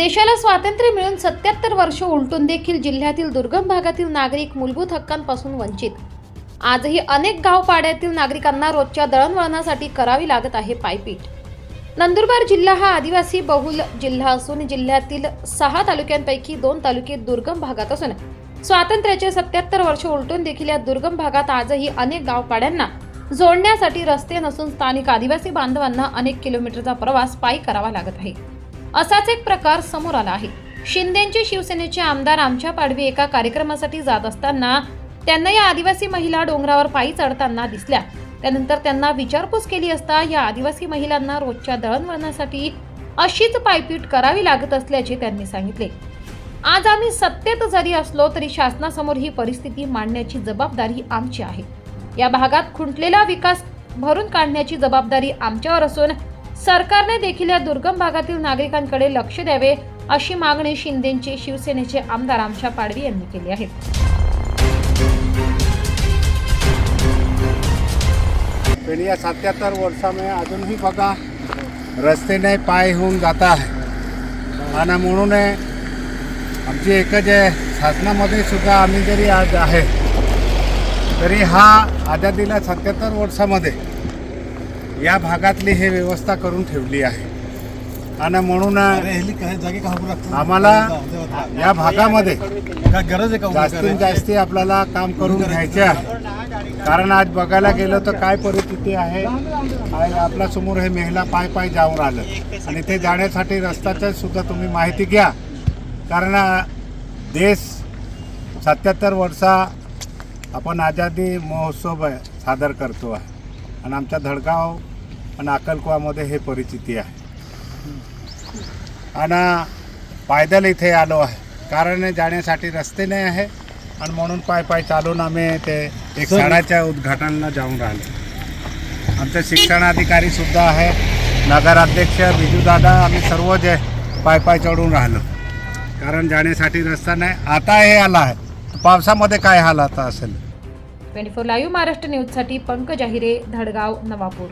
देशाला स्वातंत्र्य मिळून सत्याहत्तर वर्ष उलटून देखील जिल्ह्यातील दुर्गम भागातील नागरिक मूलभूत हक्कांपासून वंचित. आजही अनेक गावपाड्यातील नागरिकांना रोजच्या दळणवळणासाठी करावी लागत आहे पायपीट. नंदुरबार जिल्हा हा आदिवासी बहुल जिल्हा असून जिल्ह्यातील सहा तालुक्यांपैकी दोन तालुके दुर्गम भागात असून स्वातंत्र्याचे सत्याहत्तर वर्ष उलटून देखील या दुर्गम भागात आजही अनेक गावपाड्यांना जोडण्यासाठी रस्ते नसून स्थानिक आदिवासी बांधवांना अनेक किलोमीटरचा प्रवास पायी करावा लागत आहे. असाच एक प्रकार समोर आला आहे. शिंदेचे शिवसेनेचे आमदार आमच्या पाडवी एका कार्यक्रमासाठी जात असताना त्यांना या आदिवासी महिला डोंगरावर पायी चढताना दिसल्या. त्यानंतर त्यांना विचारपूस केली असता या आदिवासी महिलांना रोजच्या दळणवळणासाठी अशीच पायपीट करावी लागत असल्याचे त्यांनी सांगितले. आज आम्ही सत्तेत जरी असलो तरी शासनासमोर ही परिस्थिती मांडण्याची जबाबदारी आमची आहे. या भागात खुंटलेला विकास भरून काढण्याची जबाबदारी आमच्यावर असून सरकारने देखील या दुर्गम भागातील नागरिकांकडे लक्ष द्यावे अशी मागणी शिंदेचे शिवसेनेचे आमदार आमच्या पाडवी यांनी केली आहे. पण या सत्याहत्तर वर्षामुळे अजूनही बघा रस्ते नाही पाय होऊन जात आहे. आणि म्हणून आमची एकच आहे शासनामध्ये सुद्धा आम्ही जरी आज आहे तरी हा आझादीला सत्याहत्तर वर्षामध्ये या भागातली हे व्यवस्था करून ठेवली आहे. आणि म्हणून आम्हाला या भागामध्ये गरज आहे जास्तीत? जास्ती आपल्याला काम करून घ्यायचे आहे. कारण आज बघायला गेलं तर काय परिस्थिती आहे? आपल्यासमोर हे महिला पाय पाय जाऊन राहिलं आणि ते जाण्यासाठी रस्त्याचं सुद्धा तुम्ही माहिती घ्या. कारण देश सत्याहत्तर वर्षा आपण आझादी महोत्सव सादर करतो आहे. आणि आमच्या धडगाव आणि अक्कलकुवामध्ये हे परिस्थिती आहे. आणि पायदल इथे आलो आहे. कारण जाण्यासाठी रस्ते नाही आहे आणि म्हणून पाय पाय चालून आम्ही ते एक शाळाच्या उद्घाटनाला जाऊन राहिलो. आमचे शिक्षणाधिकारी सुद्धा आहे. नगराध्यक्ष बिजूदादा आम्ही सर्व जे पाय पाय चढून राहिलो. कारण जाण्यासाठी रस्ता नाही. आता हे आला आहे. पावसामध्ये काय हाल आता असेल? ट्वेंटी फोर लाईव्ह महाराष्ट्र न्यूजसाठी पंकज आहिरे धडगाव नवापूर.